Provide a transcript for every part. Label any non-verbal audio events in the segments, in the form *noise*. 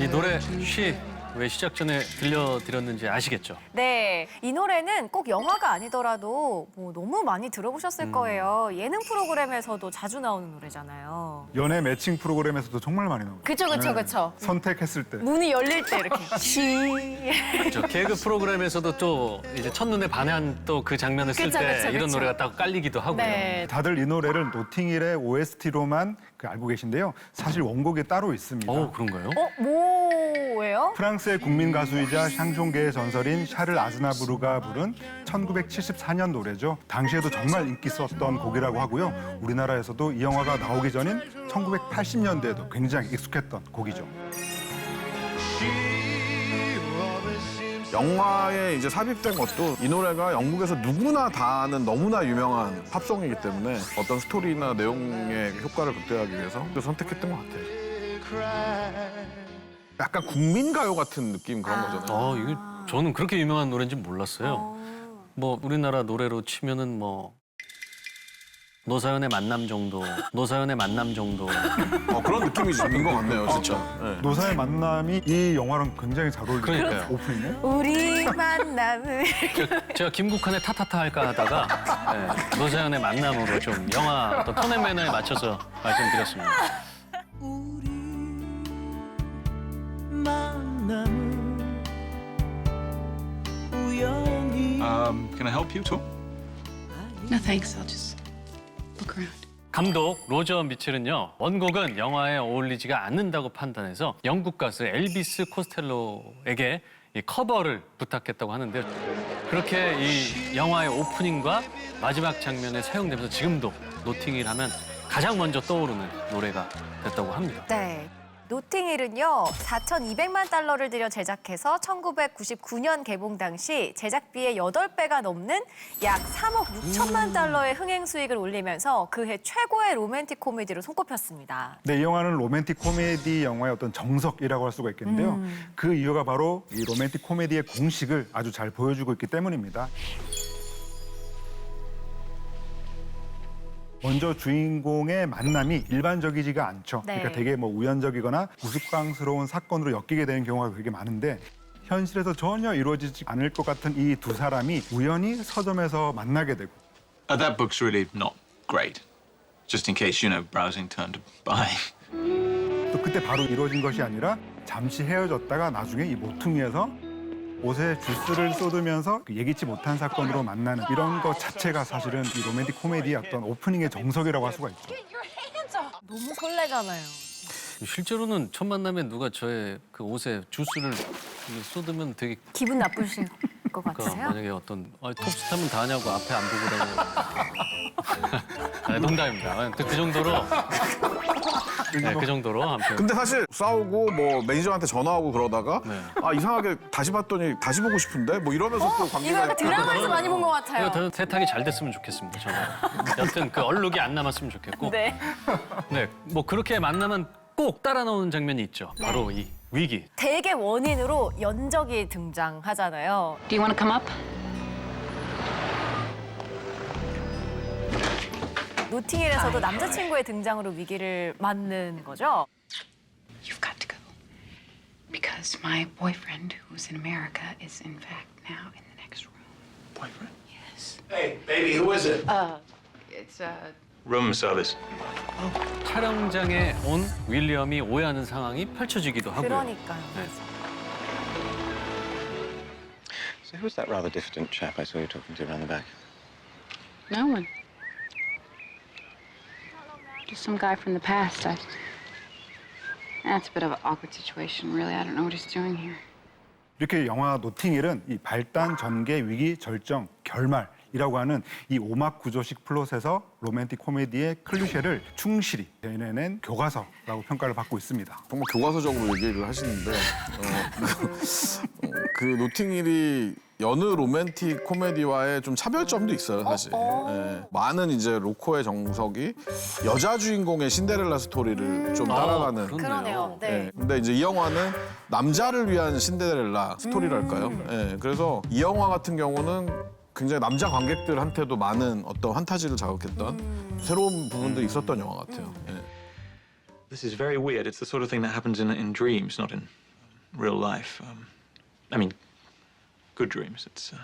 이 노래 쉬 왜 시작 전에 들려드렸는지 아시겠죠? 네, 이 노래는 꼭 영화가 아니더라도 뭐 너무 많이 들어보셨을 거예요. 예능 프로그램에서도 자주 나오는 노래잖아요. 연애 매칭 프로그램에서도 정말 많이 나오죠. 그쵸, 그쵸, 그쵸. 선택했을 때. 문이 열릴 때 이렇게 *laughs* 시. 저 개그 프로그램에서도 또 이제 첫눈에 반한 또 그 장면을 쓸 그쵸, 때 그쵸, 이런 그쵸. 노래가 딱 깔리기도 하고요. 네. 다들 이 노래를 노팅힐의 OST로만 그 알고 계신데요. 사실 원곡이 따로 있습니다. 어 그런가요? 어, 뭐예요? 프랑스의 국민 가수이자 샹송계의 전설인 샤를 아즈나부르가 부른 1974년 노래죠. 당시에도 정말 인기 있었던 곡이라고 하고요. 우리나라에서도 이 영화가 나오기 전인 1980년대에도 굉장히 익숙했던 곡이죠. 영화에 이제 삽입된 것도 이 노래가 영국에서 누구나 다 아는 너무나 유명한 팝송이기 때문에 어떤 스토리나 내용의 효과를 극대화하기 위해서 그 선택했던 것 같아요. 약간 국민가요 같은 느낌 그런 거잖아요. 어 이거 저는 그렇게 유명한 노래인지 몰랐어요. 뭐 우리나라 노래로 치면은 뭐 노사연의 만남 정도, 노사연의 만남 정도. 어, 그런 느낌이 있는 것 같네요, 진짜. 네. 노사의 만남이 이 영화랑 굉장히 잘 어울리는 그러니까요. 오프닝이네. 우리 만남을. 저- 제가 김국환의 타타타 할까 하다가 네, 노사연의 만남으로 좀 영화 어떤 톤앤 매너에 맞춰서 말씀드렸습니다. 만남은 우연히 Um, can I help you, too? No thanks, I'll just. 감독 로저 미첼은요 원곡은 영화에 어울리지가 않는다고 판단해서 영국 가수 엘비스 코스텔로에게 이 커버를 부탁했다고 하는데 그렇게 이 영화의 오프닝과 마지막 장면에 사용되면서 지금도 노팅힐 하면 가장 먼저 떠오르는 노래가 됐다고 합니다. 네. 노팅힐은요, 4,200만 달러를 들여 제작해서 1999년 개봉 당시 제작비의 8배가 넘는 약 3억 6천만 달러의 흥행 수익을 올리면서 그해 최고의 로맨틱 코미디로 손꼽혔습니다. 네, 이 영화는 로맨틱 코미디 영화의 어떤 정석이라고 할 수가 있겠는데요. 그 이유가 바로 이 로맨틱 코미디의 공식을 아주 잘 보여주고 있기 때문입니다. 먼저 주인공의 만남이 일반적이지가 않죠. 네. 그러니까 되게 뭐 우연적이거나 우스꽝스러운 사건으로 엮이게 되는 경우가 되게 많은데 현실에서 전혀 이루어지지 않을 것 같은 이 두 사람이 우연히 서점에서 만나게 되고 Uh, that book's really not great. Just in case, you know, browsing turned to buying. 또 그때 바로 이루어진 것이 아니라 잠시 헤어졌다가 나중에 이 모퉁이에서 옷에 주스를 쏟으면서 그 예기치 못한 사건으로 만나는 이런 것 자체가 사실은 이 로맨틱 코미디의 어떤 오프닝의 정석이라고 할 수가 있죠. 너무 설레잖아요. 실제로는 첫 만남에 누가 저의 그 옷에 주스를 쏟으면 되게 기분 나쁘실 것 그러니까 같으세요? 만약에 어떤 아, 톱스타면 다 하냐고 앞에 안 보고 다니는 *laughs* 아, 농담입니다. 그 정도로 네, 그 정도로 아무튼 근데 사실 싸우고 뭐 매니저한테 전화하고 그러다가 네. 아 이상하게 다시 봤더니 다시 보고 싶은데 뭐 이러면서 또 이거 관계가 약간 드라마에서 많이 본것 같아요. 이거 더 세탁이 잘 됐으면 좋겠습니다. 저는 여튼 그 얼룩이 안 남았으면 좋겠고 네. 네, 뭐 그렇게 만나면 꼭 따라 나오는 장면이 있죠. 바로 이 위기. 대개 원인으로 연적이 등장하잖아요. Do you want to come up? 노팅힐에서도 남자친구의 등장으로 위기를 맞는 거죠. You've got to go. Because my boyfriend, who's in America, is in fact now in the next room. Boyfriend? Yes. Hey, baby, who is it? Uh, it's, uh, Room service. 촬영장에 온 윌리엄이 오해하는 상황이 펼쳐지기도 하고요. 그러니까요. 네. So who's that rather diffident chap I saw you talking to around the back? no one. Just some guy from the past. I. That's a bit of an awkward situation, really. I don't know what he's doing here. 이렇게 영화 노팅힐은 이 발단, 전개, 위기, 절정, 결말이라고 하는 이 오막 구조식 플롯에서 로맨틱 코미디의 클리셰를 충실히 대내낸 교과서라고 평가를 받고 있습니다. 정말 교과서적으로 얘기를 하시는데 어, *laughs* 어, 그 노팅힐이 여느 로맨틱 코미디와의 좀 차별점도 있어요 사실. 예. 많은 이제 로코의 정석이 여자 주인공의 신데렐라 스토리를 좀 따라가는. 아, 그러네요. 네. 예. 근데 이제 이 영화는 남자를 위한 신데렐라 스토리랄까요? 예. 그래서 이 영화 같은 경우는 굉장히 남자 관객들한테도 많은 어떤 환타지를 자극했던 새로운 부분들이 있었던 영화 같아요. 예. This is very weird. It's the sort of thing that happens in, in dreams, not in real life. Um, I mean, good dreams. It's uh,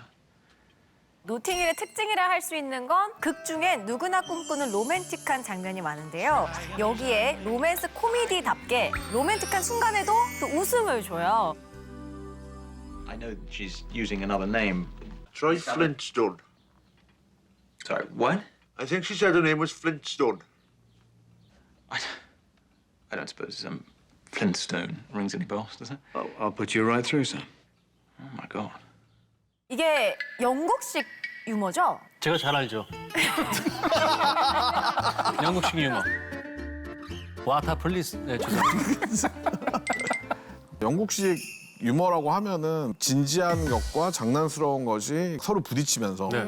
노팅힐의 특징이라 할 수 있는 건 극 중엔 누구나 꿈꾸는 로맨틱한 장면이 많은데요. 여기에 로맨스 코미디답게 로맨틱한 순간에도 또 웃음을 줘요. I know she's using another name. Try Flintstone. Sorry, what? I think she said her name was Flintstone. I, I don't suppose um, Flintstone rings any bells, does it? I'll, I'll put you right through, sir. Oh my god. 이게 영국식 유머죠? 제가 잘 알죠. *laughs* 영국식 유머. 와타 플리스. 네, 죄송합니다. *laughs* 영국식 유머라고 하면은 진지한 것과 장난스러운 것이 서로 부딪히면서 네.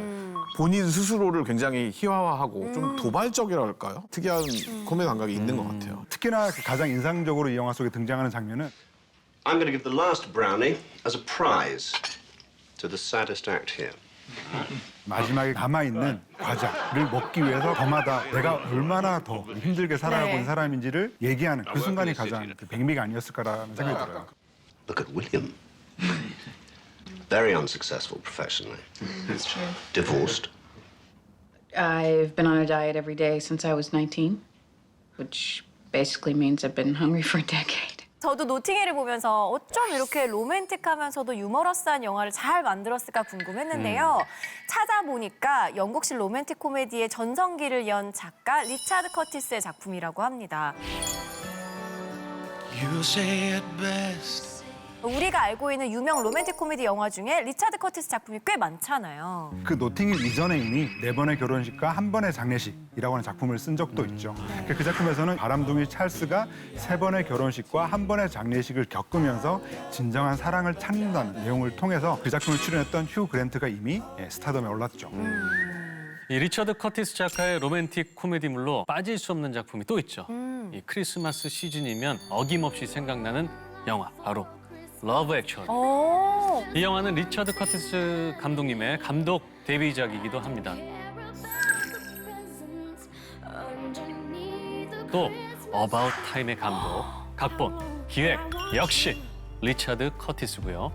본인 스스로를 굉장히 희화화하고 좀 도발적이라 할까요? 특이한 코미디 감각이 있는 것 같아요. 특히나 그 가장 인상적으로 이 영화 속에 등장하는 장면은 I'm going to give the last brownie as a prize to the saddest act here. 마지막에 남아 있는 과자를 먹기 위해서 저마다 내가 얼마나 더 힘들게 살아가고 네. 있는 사람인지를 얘기하는 그 순간이 가장 그 백미가 아니었을까라는 생각이 들어요. Look at William. Very unsuccessful professionally. That's true. Divorced. I've been on a diet every day since I was 19, which basically means I've been hungry for a decade. 저도 노팅힐을 보면서 어쩜 이렇게 로맨틱하면서도 유머러스한 영화를 잘 만들었을까 궁금했는데요. 찾아보니까 영국식 로맨틱 코미디의 전성기를 연 작가 리차드 커티스의 작품이라고 합니다. You say it best. 우리가 알고 있는 유명 로맨틱 코미디 영화 중에 리차드 커티스 작품이 꽤 많잖아요. 그 노팅힐 이전에 이미 네 번의 결혼식과 한 번의 장례식이라고 하는 작품을 쓴 적도 있죠. 그 작품에서는 바람둥이 찰스가 세 번의 결혼식과 한 번의 장례식을 겪으면서 진정한 사랑을 찾는다는 내용을 통해서 그 작품을 출연했던 휴 그랜트가 이미 예, 스타덤에 올랐죠. 이 리처드 커티스 작가의 로맨틱 코미디물로 빠질 수 없는 작품이 또 있죠. 이 크리스마스 시즌이면 어김없이 생각나는 영화 바로 러브 액츄얼. 오, 이 영화는 리처드 커티스 감독님의 감독 데뷔작이기도 합니다. 또 어바웃 타임의 감독, 각본, 기획 역시 리처드 커티스고요.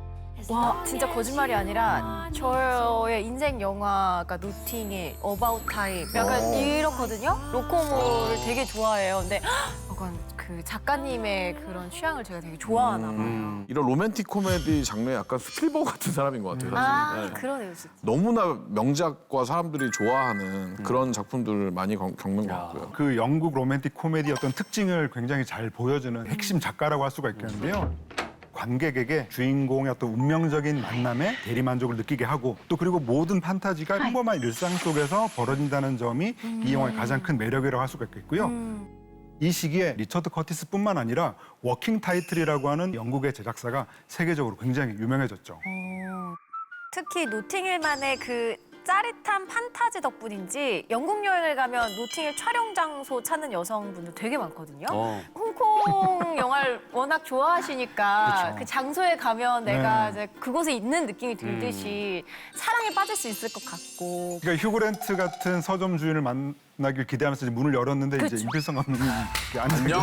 와 진짜 거짓말이 아니라 저의 인생 영화가 노팅힐, 어바웃 타임 약간 이렇거든요. 로코모를 되게 좋아해요. 근데 *gasps* 약간 그 작가님의 그런 취향을 제가 되게 좋아하나 봐요. 음, 이런 로맨틱 코미디 장르에 약간 스필버그 같은 사람인 것 같아요. 사실. 아 네. 그러네요 진짜. 너무나 명작과 사람들이 좋아하는 그런 작품들을 많이 겪- 겪는 것 야. 같고요. 그 영국 로맨틱 코미디 어떤 특징을 굉장히 잘 보여주는 핵심 작가라고 할 수가 있겠는데요. 관객에게 주인공의 어떤 운명적인 만남에 대리만족을 느끼게 하고 또 그리고 모든 판타지가 평범한 일상 속에서 벌어진다는 점이 이 영화의 가장 큰 매력이라고 할 수가 있겠고요. 이 시기에 리처드 커티스뿐만 아니라 워킹 타이틀이라고 하는 영국의 제작사가 세계적으로 굉장히 유명해졌죠. 어, 특히 노팅힐만의 그 짜릿한 판타지 덕분인지 영국 여행을 가면 노팅힐 촬영 장소 찾는 여성분들 되게 많거든요. 어. 홍콩 *laughs* 영화를 워낙 좋아하시니까 그쵸. 그 장소에 가면 내가 네. 이제 그곳에 있는 느낌이 들듯이 사랑에 빠질 수 있을 것 같고 그러니까 휴그랜트 같은 서점 주인을 만나길 기대하면서 이제 문을 열었는데 이제 그쵸. 임필성 감독님이 앉아 *laughs* 안녕?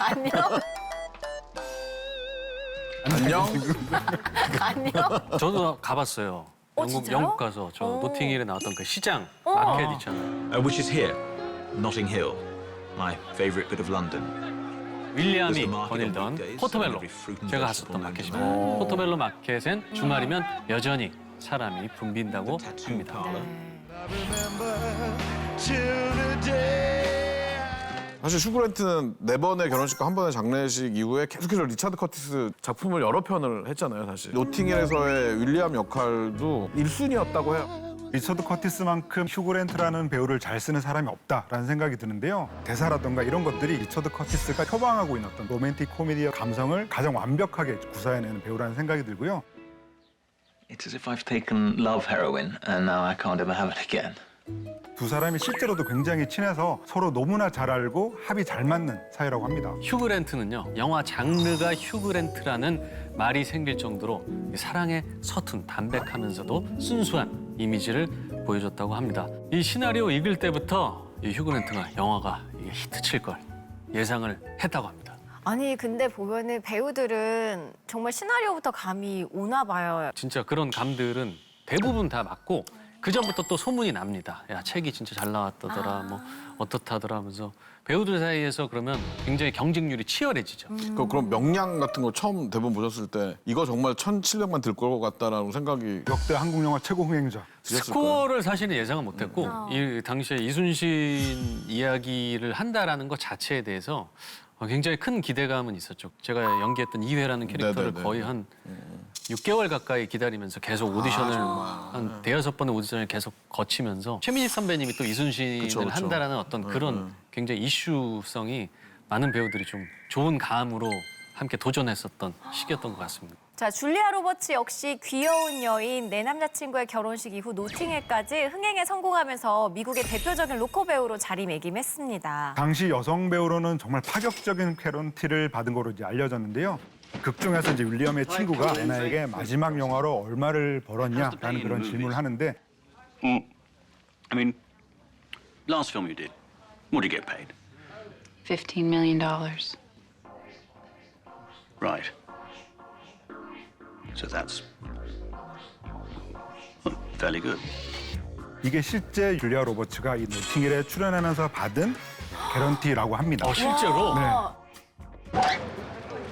안녕 안녕? *laughs* 안녕 저도 가봤어요. 어, 영국, 진짜요? 영국 가서 저 오. 노팅힐에 나왔던 그 시장 어. 마켓 있잖아요. Uh, which is here, Notting Hill, my favourite bit of London. 윌리엄이 거닐던 and 제가 갔었던 마켓입니다. 포토멜로 마켓엔 주말이면 여전히 사람이 붐빈다고 합니다. parlour. Till the day. 사실 슈그랜트는 네 번의 결혼식과 한 번의 장례식 이후에 계속해서 리차드 커티스 작품을 여러 편을 했잖아요, 사실. 노팅힐에서의 윌리엄 역할도 일순위였다고 해요. 리처드 커티스만큼 휴그랜트라는 배우를 잘 쓰는 사람이 없다라는 생각이 드는데요. 대사라던가 이런 것들이 리처드 커티스가 표방하고 있는 어떤 로맨틱 코미디의 감성을 가장 완벽하게 구사해내는 배우라는 생각이 들고요. It's as if I've taken love heroin and now I can't ever have it again. 두 사람이 실제로도 굉장히 친해서 서로 너무나 잘 알고 합이 잘 맞는 사이라고 합니다. 휴그랜트는요 영화 장르가 휴그랜트라는 말이 생길 정도로 이 사랑에 서툰 담백하면서도 순수한 이미지를 보여줬다고 합니다. 이 시나리오 읽을 때부터 이 휴그랜트가 영화가 이게 히트 칠 걸 예상을 했다고 합니다. 아니 근데 보면은 배우들은 정말 시나리오부터 감이 오나 봐요. 진짜 그런 감들은 대부분 다 맞고 그 전부터 또 소문이 납니다. 야 책이 진짜 잘 나왔다더라, 뭐 어떻다더라 하면서 배우들 사이에서 그러면 굉장히 경쟁률이 치열해지죠. 그 그런 명량 같은 거 처음 대본 보셨을 때 이거 정말 1,700만 들 것 같다라는 생각이 역대 한국 영화 최고 흥행자. 드셨을. 스코어를 사실은 예상은 못했고 이 당시에 이순신 이야기를 한다라는 것 자체에 대해서 어, 굉장히 큰 기대감은 있었죠. 제가 연기했던 이회라는 캐릭터를 네네네. 거의 한 6개월 가까이 기다리면서 계속 오디션을 한 대여섯 번의 오디션을 계속 거치면서 최민희 선배님이 또 이순신을 그쵸, 그쵸. 한다라는 어떤 그런 굉장히 이슈성이 많은 배우들이 좀 좋은 감으로 함께 도전했었던 시기였던 것 같습니다. 자 줄리아 로버츠 역시 귀여운 여인 내 남자친구의 결혼식 이후 노팅힐까지 흥행에 성공하면서 미국의 대표적인 로커 배우로 자리매김했습니다. 당시 여성 배우로는 정말 파격적인 캐런티를 받은 거로 이제 알려졌는데요. 극 중에서 이제 윌리엄의 친구가 애나에게 마지막 영화로 얼마를 벌었냐라는 그런 질문을 하는데 I mean, last film you did, what did you get paid? $15 million. Right. So that's well, fairly good. 이게 실제 줄리아 로버츠가 이 노팅힐에 출연하면서 받은 *gasps* 개런티라고 합니다. 어, 실제로 네.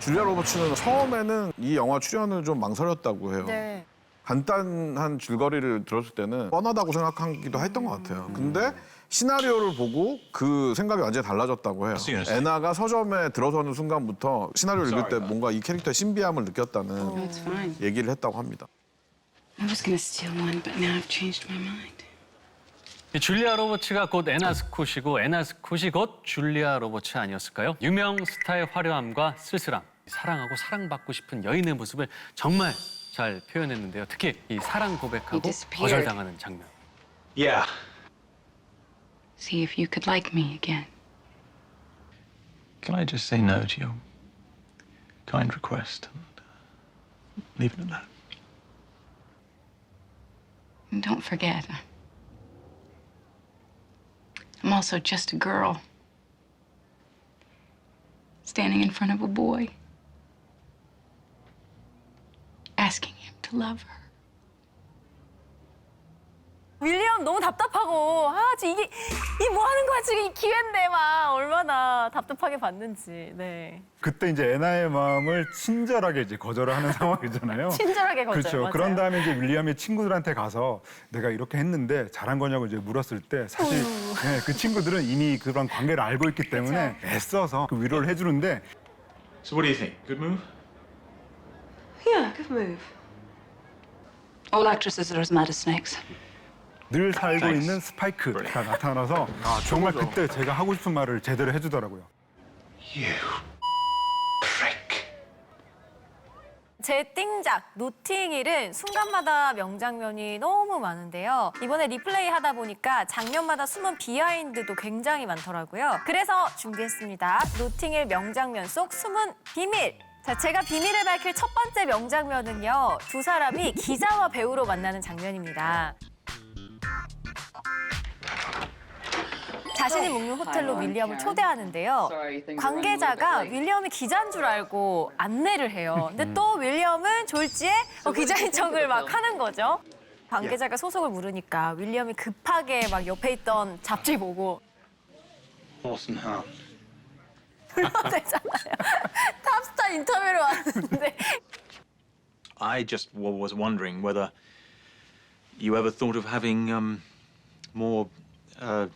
줄리아 로버츠는 처음에는 이 영화 출연을 좀 망설였다고 해요. 네. 간단한 줄거리를 들었을 때는 뻔하다고 생각하기도 했던 것 같아요. 근데 시나리오를 보고 그 생각이 완전히 달라졌다고 해요. 애나가 서점에 들어서는 순간부터 시나리오를 읽을 때 뭔가 이 캐릭터의 신비함을 느꼈다는 fine. 얘기를 했다고 합니다. I was gonna steal one, but now I've changed my mind. 이 줄리아 로버츠가 곧 애나 스콧이고 애나 스콧이 곧 줄리아 로버츠 아니었을까요? 유명 스타의 화려함과 쓸쓸함, 사랑하고 사랑받고 싶은 여인의 모습을 정말 잘 표현했는데요. 특히 이 사랑 고백하고. 거절당하는 장면. Yeah. See if you could like me again. Can I just say no to your kind request and uh, leave it at that? And don't forget, I'm also just a girl. Standing in front of a boy. Asking him to love her. 윌리엄 너무 답답하고 아 지금 이게 이 뭐 하는 거야 지금 이 기회인데 막 얼마나 답답하게 봤는지 네 그때 이제 애나의 마음을 친절하게 이제 거절을 하는 *laughs* 상황이잖아요. 친절하게 거절 그렇죠. 맞아요. 그런 다음에 이제 윌리엄의 친구들한테 가서 내가 이렇게 했는데 잘한 거냐고 이제 물었을 때 사실 네, 그 친구들은 이미 그런 관계를 알고 있기 때문에 애써서 그 위로를 해주는데 So what do you think? Good move? Yeah, good move. All actresses are as mad as snakes. 늘 살고 Thanks. 있는 스파이크가 나타나서 아, 정말 그때 제가 하고 싶은 말을 제대로 해주더라고요. You prick. 제 띵작 노팅힐은 순간마다 명장면이 너무 많은데요. 이번에 리플레이 하다 보니까 장면마다 숨은 비하인드도 굉장히 많더라고요. 그래서 준비했습니다. 노팅힐 명장면 속 숨은 비밀. 자, 제가 비밀을 밝힐 첫 번째 명장면은요. 두 사람이 기자와 배우로 만나는 장면입니다. 자신이 묵는 호텔로 윌리엄을 초대하는데요. 관계자가 윌리엄이 기자인 줄 알고 안내를 해요. 근데 또 윌리엄은 졸지에 어, 기자인 척을 막 하는 거죠. 관계자가 소속을 물으니까 윌리엄이 급하게 막 옆에 있던 잡지 보고 and hound. 불러대잖아요. *laughs* 탑스타 인터뷰를 왔는데 I just w- was wondering whether you ever thought of having um, more uh,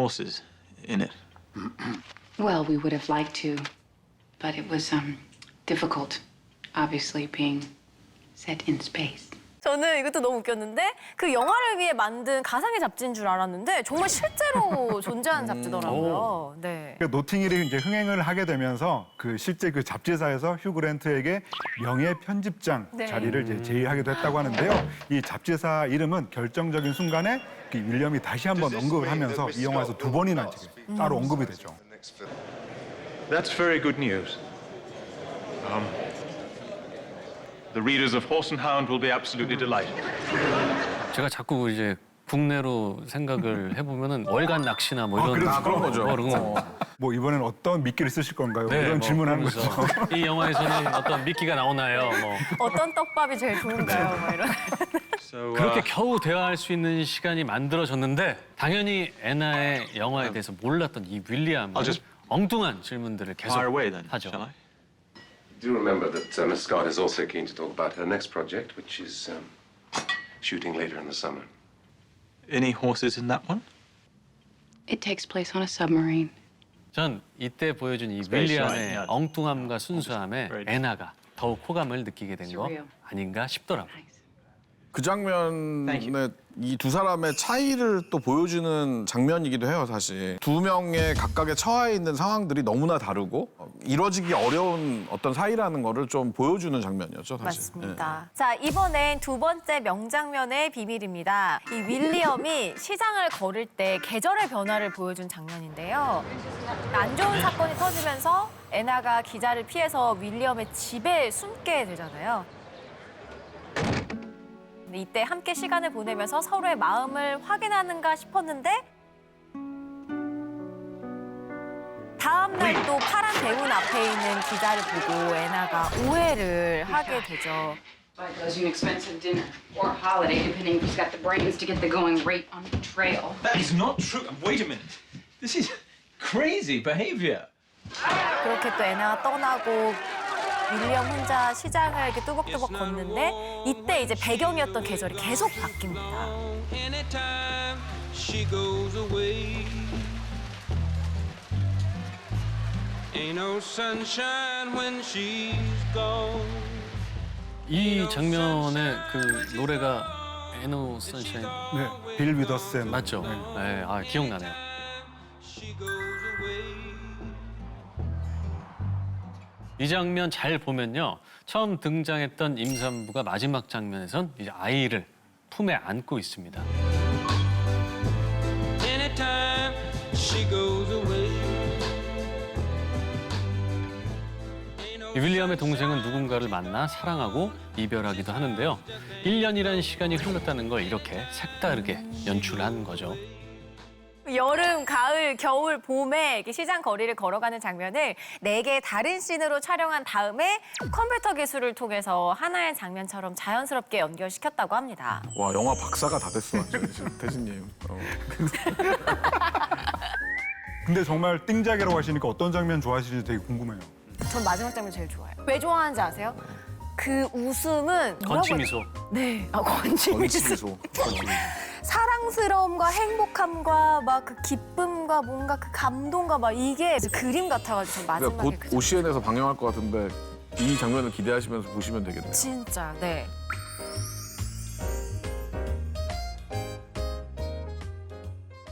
horses in it. *clears throat* Well, we would have liked to, but it was um, difficult, obviously, being set in space. 저는 이것도 너무 웃겼는데 그 영화를 위해 만든 가상의 잡지인 줄 알았는데 정말 실제로 *laughs* 존재하는 잡지더라고요. 네. 그러니까 노팅힐이 이제 흥행을 하게 되면서 그 실제 그 잡지사에서 휴 그랜트에게 명예 편집장 네. 자리를 이제 제의하기도 했다고 하는데요. 이 잡지사 이름은 결정적인 순간에 그 윌리엄이 다시 한번 언급을 하면서 이 영화에서 두 번이나 지금 따로 언급이 되죠. That's very good news. Um, the readers of Horse and Hound will be absolutely delighted. 제가 자꾸 이제 국내로 생각을 *laughs* 해보면은 월간 낚시나 뭐 아, 이런. 아, 그런 거죠. 뭐 그런 거 뭐 이번엔 어떤 미끼를 쓰실 건가요? 네, 이런 뭐 질문하는 그러면서 거죠. 이 영화에서는 어떤 미끼가 나오나요? 뭐 어떤 떡밥이 제일 좋은가요? 뭐 이런. *laughs* *laughs* So, uh, 그렇게 겨우 대화할 수 있는 시간이 만들어졌는데 당연히 애나의 영화에 대해서 몰랐던 이 윌리엄은 I'll just- 엉뚱한 질문들을 계속 fire away then, 하죠. shall I? Do remember that uh, Miss Scott is also keen to talk about her next project, which is um, shooting later in the summer. Any horses in that one? It takes place on a submarine. 전 이때 보여준 이 Space 윌리엄의 Shine, yeah. 엉뚱함과 순수함에 Right. 애나가 더욱 호감을 느끼게 된 거 Surreal. 아닌가 싶더라고요. Nice. 그 장면에 이 두 사람의 차이를 또 보여주는 장면이기도 해요, 사실. 두 명의 각각의 처해 있는 상황들이 너무나 다르고 어, 이루어지기 어려운 어떤 사이라는 거를 좀 보여주는 장면이었죠, 사실. 맞습니다. 자, 이번엔 두 번째 명장면의 비밀입니다. 이 윌리엄이 시장을 걸을 때 계절의 변화를 보여준 장면인데요. 안 좋은 사건이 터지면서 애나가 기자를 피해서 윌리엄의 집에 숨게 되잖아요. 근데 이때 함께 시간을 보내면서 서로의 마음을 확인하는가 싶었는데 다음 날 또 파란 대문 앞에 있는 기자를 보고 애나가 오해를 하게 되죠. Buy goes you an expensive dinner or a holiday, depending if he's got the brains to get the going rate on the trail. That is not true. Wait a minute. This is crazy behavior. 그렇게 또 애나가 떠나고 윌리엄 혼자 시장을 이렇게 뚜벅뚜벅 걷는데 이때 이제 배경이었던 계절이 계속 바뀝니다. Anytime she goes away. Ain't no sunshine when she's gone. 이 장면의 그 노래가 에노 선샤인 네, 빌 위더센 맞죠? 네, 아 기억나네요. 이 장면 잘 보면요. 처음 등장했던 임산부가 마지막 장면에선 이제 아이를 품에 안고 있습니다. Anytime she goes away. 이 윌리엄의 동생은 누군가를 만나 사랑하고 이별하기도 하는데요. 1년이라는 시간이 흘렀다는 걸 이렇게 색다르게 연출한 거죠. 여름, 가을, 겨울, 봄에 이렇게 시장 거리를 걸어가는 장면을 네 개의 다른 씬으로 촬영한 다음에 컴퓨터 기술을 통해서 하나의 장면처럼 자연스럽게 연결시켰다고 합니다. 와, 영화 박사가 다 됐어, 완전, 태진님. 어. *laughs* 근데 정말 띵작이라고 하시니까 어떤 장면 좋아하시는지 되게 궁금해요. 전 마지막 장면 제일 좋아해요. 왜 좋아하는지 아세요? 그 웃음은 뭐라고 건치 해야 미소. 네, 아, 건치 미소. 미소. 사랑스러움과 행복함과 막 그 기쁨과 뭔가 그 감동과 막 이게 그림 같아가지고 전 그러니까 마지막에 곧그 장면. OCN에서 방영할 것 같은데 이 장면을 기대하시면서 보시면 되겠네요. 진짜 네.